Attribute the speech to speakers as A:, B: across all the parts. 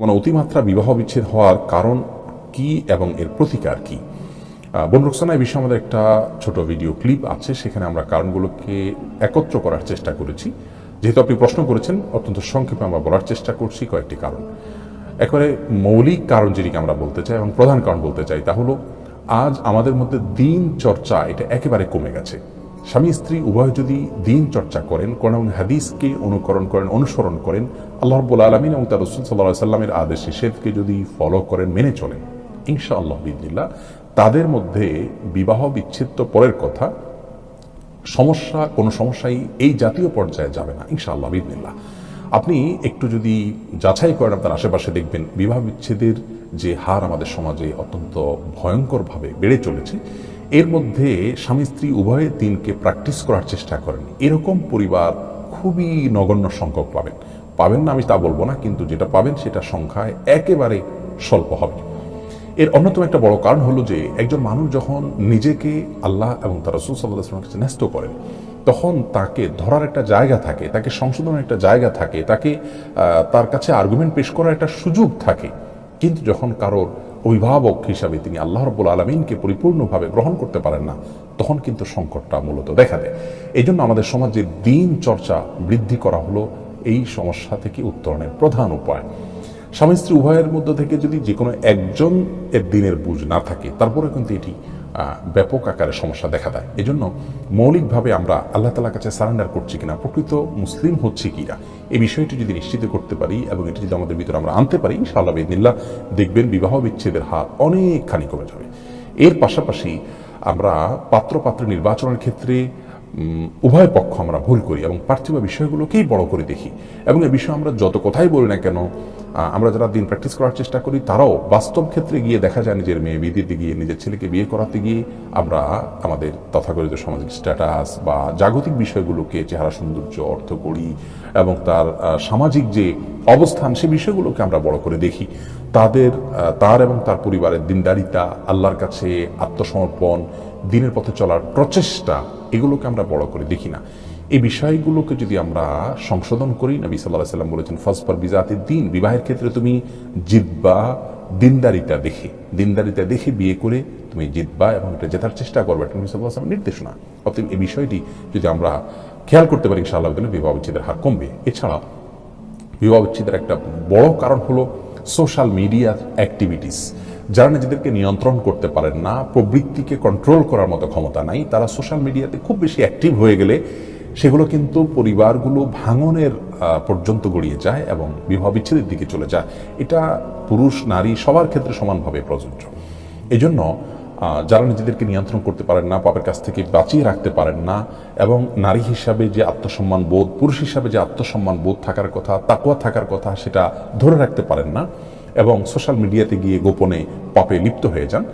A: মানে অতিমাত্রা বিবাহ বিচ্ছেদ হওয়ার কারণ কি এবং এর প্রতিকার কি? বোন রোকসানা, এই বিষয়ে আমাদের একটা ছোট ভিডিও ক্লিপ আছে, সেখানে আমরা কারণগুলোকে একত্র করার চেষ্টা করেছি। যেহেতু আপনি প্রশ্ন করেছেন, অত্যন্ত সংক্ষেপে আমরা বলার চেষ্টা করছি কয়েকটি কারণ। একেবারে মৌলিক কারণ যেটিকে আমরা বলতে চাই এবং প্রধান কারণ বলতে চাই তা হলো, আজ আমাদের মধ্যে দিন চর্চা, এটা একেবারে কমে গেছে। স্বামী স্ত্রী উভয় যদি দিন চর্চা করেন কোন হাদিসকে অনুকরণ করেন, অনুসরণ করেন, আল্লাহ রব্বুল আলমিন এবং তার রসুল সাল্লাহ সাল্লামের আদেশ নিষেধকে যদি ফলো করেন, মেনে চলেন ইনশা আল্লাহ বিদিল্লা তাদের মধ্যে বিবাহ বিচ্ছেদ তো পরের কথা, সমস্যা, কোনো সমস্যাই এই জাতীয় পর্যায়ে যাবে না, ইনশাআল্লাহ বিদিল্লা আপনি একটু যদি যাচাই করেন, আপনার আশেপাশে দেখবেন বিবাহ বিচ্ছেদের যে হার আমাদের সমাজে অত্যন্ত ভয়ঙ্করভাবে বেড়ে চলেছে। এর মধ্যে স্বামী স্ত্রী উভয়ে দিনকে প্র্যাকটিস করার চেষ্টা করেন। এরকম পরিবার খুবই নগণ্য সংখ্যক পাবেন। পাবেন না আমি তা বলব না, কিন্তু যেটা পাবেন সেটা সংখ্যায় একেবারে স্বল্প হবে। এর অন্যতম একটা বড় কারণ হলো যে একজন মানুষ যখন নিজেকে আল্লাহ এবং তার রসুল সাল্লাহ আসলামের কাছে ন্যস্ত করেন, তখন তাকে ধরার একটা জায়গা থাকে, তাকে সংশোধনের একটা জায়গা থাকে, তাকে তার কাছে আর্গুমেন্ট পেশ করার একটা সুযোগ থাকে। কিন্তু যখন কারোর অভিভাবক হিসাবে তিনি আল্লাহ রব্বুল আলমিনকে পরিপূর্ণভাবে গ্রহণ করতে পারেন না, তখন কিন্তু সংকটটা মূলত দেখা দেয়। এই জন্য আমাদের সমাজে দিন চর্চা বৃদ্ধি করা হলো এই সমস্যা থেকে উত্তরণের প্রধান উপায়। স্বামী স্ত্রী উভয়ের মধ্য থেকে যদি যে কোনো একজন এর দিনের বুঝ না থাকে তারপরে কিন্তু এটি ব্যাপক আকারে সমস্যা দেখা দেয়। এজন্য মৌলিকভাবে আমরা আল্লাহ তালার কাছে সারেন্ডার করছি কিনা, প্রকৃত মুসলিম হচ্ছে কিনা, এই বিষয়টি যদি নিশ্চিত করতে পারি এবং এটি যদি আমাদের ভিতরে আমরা আনতে পারি, ইনশাআল্লাহ বেদিল্লা দেখবেন বিবাহ বিচ্ছেদের হার অনেকখানি কমে যাবে। এর পাশাপাশি আমরা পাত্র পাত্র নির্বাচনের ক্ষেত্রে উভয় পক্ষ আমরা ভুল করি এবং পার্থিব বিষয়গুলোকেই বড় করে দেখি। এবং এ বিষয়ে আমরা যত কথাই বলি না কেন আমরা যারা দিন প্র্যাকটিস করার চেষ্টা করি, তারাও বাস্তব ক্ষেত্রে গিয়ে দেখা যায় নিজের মেয়ে বিয়ে দিতে গিয়ে, নিজের ছেলেকে বিয়ে করাতে গিয়ে আমরা আমাদের তথাকথিত সামাজিক স্ট্যাটাস বা জাগতিক বিষয়গুলোকে, চেহারা, সৌন্দর্য, অর্থ করি এবং তার সামাজিক যে অবস্থান, সে বিষয়গুলোকে আমরা বড় করে দেখি। তাদের তার এবং তার পরিবারের দিনদারিতা, আল্লাহর কাছে আত্মসমর্পণ, দিনের পথে চলার প্রচেষ্টা এগুলোকে আমরা বড় করে দেখি না। এই বিষয়গুলোকে যদি আমরা সংশোধন করি, নবী সাল্লাহ সাল্লাম বলেছেন ফসফর বিজাতি দিন বিবাহের ক্ষেত্রে তুমি জিতবা দিনদারিতা দেখে দিনদারিতা দেখে বিয়ে করে তুমি জিতবা এবং এটা জেতার চেষ্টা করবে, এটা নবী সাল্লাহ সাল্লামের নির্দেশনা অতএব এই বিষয়টি যদি আমরা খেয়াল করতে পারি, ইনশাআল্লাহ বিবাহ বিচ্ছেদের হার কমবে। এছাড়া বিবাহ বিচ্ছেদের একটা বড় কারণ হলো সোশ্যাল মিডিয়ার অ্যাক্টিভিটিস যারা নিজেদেরকে নিয়ন্ত্রণ করতে পারেন না, প্রবৃত্তিকে কন্ট্রোল করার মতো ক্ষমতা নাই, তারা সোশ্যাল মিডিয়াতে খুব বেশি অ্যাক্টিভ হয়ে গেলে সেগুলো কিন্তু পরিবারগুলো ভাঙনের পর্যন্ত গড়িয়ে যায় এবং বিবাহ বিচ্ছেদের দিকে চলে যায়। এটা পুরুষ, নারী সবার ক্ষেত্রে সমানভাবে প্রযোজ্য। এজন্য যারা নিজেদেরকে নিয়ন্ত্রণ করতে পারেন না, পাপের কাছ থেকে বাঁচিয়ে রাখতে পারেন না, এবং নারী হিসাবে যে আত্মসম্মান বোধ, পুরুষ হিসাবে যে আত্মসম্মান বোধ থাকার কথা তাকুয়া থাকার কথা, সেটা ধরে রাখতে পারেন না, এবং সোশ্যাল মিডিয়াতে গিয়ে গোপনে পাপে লিপ্ত হয়ে যান।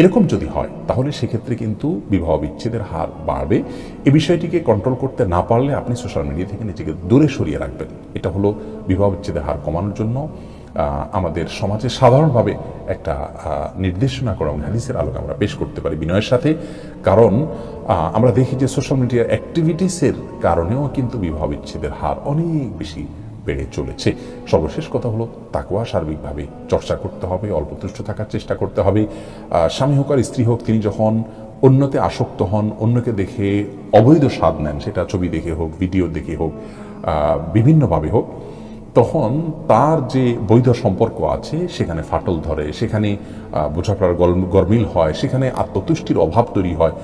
A: এরকম যদি হয়, তাহলে সেক্ষেত্রে কিন্তু বিবাহ বিচ্ছেদের হার বাড়বে। এই বিষয়টিকে কন্ট্রোল করতে না পারলে আপনি সোশ্যাল মিডিয়া থেকে নিজেকে দূরে সরিয়ে রাখবেন। এটা হলো বিবাহ বিচ্ছেদের হার কমানোর জন্য। আমাদের সমাজে সাধারণভাবে একটা নির্দেশনা করা হাদিসের আলোকে আমরা পেশ করতে পারি বিনয়ের সাথে। কারণ আমরা দেখি যে সোশ্যাল মিডিয়ার অ্যাক্টিভিটিসের কারণেও কিন্তু বিবাহ বিচ্ছেদের হার অনেক বেশি বেড়ে চলেছে। সর্বশেষ কথা হলো তাকুয়া সার্বিকভাবে চর্চা করতে হবে অল্প তুষ্ট থাকার চেষ্টা করতে হবে। স্বামী হোক আর স্ত্রী হোক, তিনি যখন অন্যতে আসক্ত হন, অন্যকে দেখে অবৈধ স্বাদ নেন, সেটা ছবি দেখে হোক ভিডিও দেখে হোক বিভিন্নভাবে হোক তখন তার যে বৈধ সম্পর্ক আছে, সেখানে ফাটল ধরে, সেখানে বোঝাপড়ার গরমিল হয়, সেখানে আত্মতুষ্টির অভাব তৈরি হয়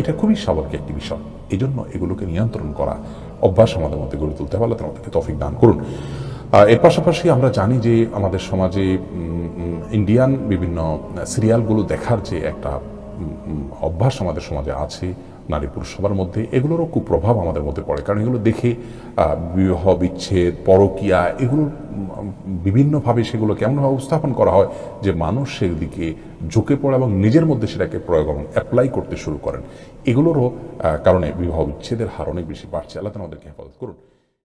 A: এটা খুবই স্বাভাবিক একটি বিষয়। এই জন্য এগুলোকে নিয়ন্ত্রণ করা অভ্যাস আমাদের মধ্যে গড়ে তুলতে হবে। আল্লাহ আমাদেরকে তফিক দান করুন। এর পাশাপাশি আমরা জানি যে আমাদের সমাজে ইন্ডিয়ান বিভিন্ন সিরিয়ালগুলো দেখার যে একটা অভ্যাস আমাদের সমাজে আছে নারী পুরুষ সবার মধ্যে এগুলোরও কুপ্রভাব আমাদের মধ্যে পড়ে। কারণ এগুলো দেখে বিবাহ, বিচ্ছেদ, পরকিয়া এগুলো বিভিন্নভাবে সেগুলো কেমনভাবে উপস্থাপন করা হয় যে মানুষ সেদিকে ঝুঁকে পড়ে এবং নিজের মধ্যে সেটাকে প্রয়োগ এবং অ্যাপ্লাই করতে শুরু করেন। এগুলোরও কারণে বিবাহ বিচ্ছেদের হার অনেক বেশি বাড়ছে। আল্লাহ আমাদেরকে হেফাজত করুন।